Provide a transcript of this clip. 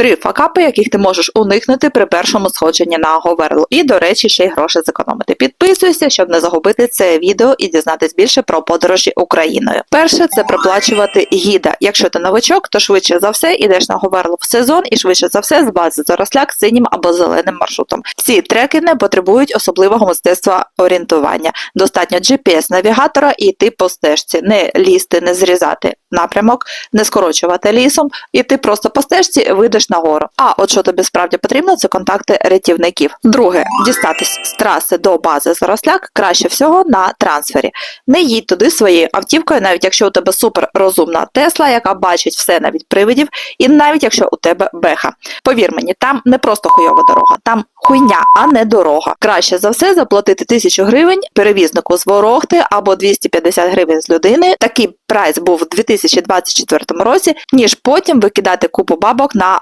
Три факапи, яких ти можеш уникнути при першому сходженні на Говерлу. І, до речі, ще й гроші зекономити. Підписуйся, щоб не загубити це відео і дізнатись більше про подорожі Україною. Перше це проплачувати гіда. Якщо ти новачок, то швидше за все ідеш на Говерлу в сезон і швидше за все з бази Заросляк синім або зеленим маршрутом. Ці треки не потребують особливого мистецтва орієнтування. Достатньо GPS-навігатора і йти по стежці, не лізти, не зрізати напрямок, не скорочувати лісом, і ти просто по стежці вийдеш нагору. А от що тобі справді потрібно, це контакти рятівників. Друге, дістатись з траси до бази Заросляк краще всього на трансфері. Не їдь туди своєю автівкою, навіть якщо у тебе супер розумна Тесла, яка бачить все навіть привидів, і навіть якщо у тебе беха. Повір мені, там не просто хуйова дорога, там хуйня, а не дорога. Краще за все заплатити тисячу гривень перевізнику з Ворохти або 250 гривень з людини. Такий прайс був у 2024 році, ніж потім викидати купу бабок на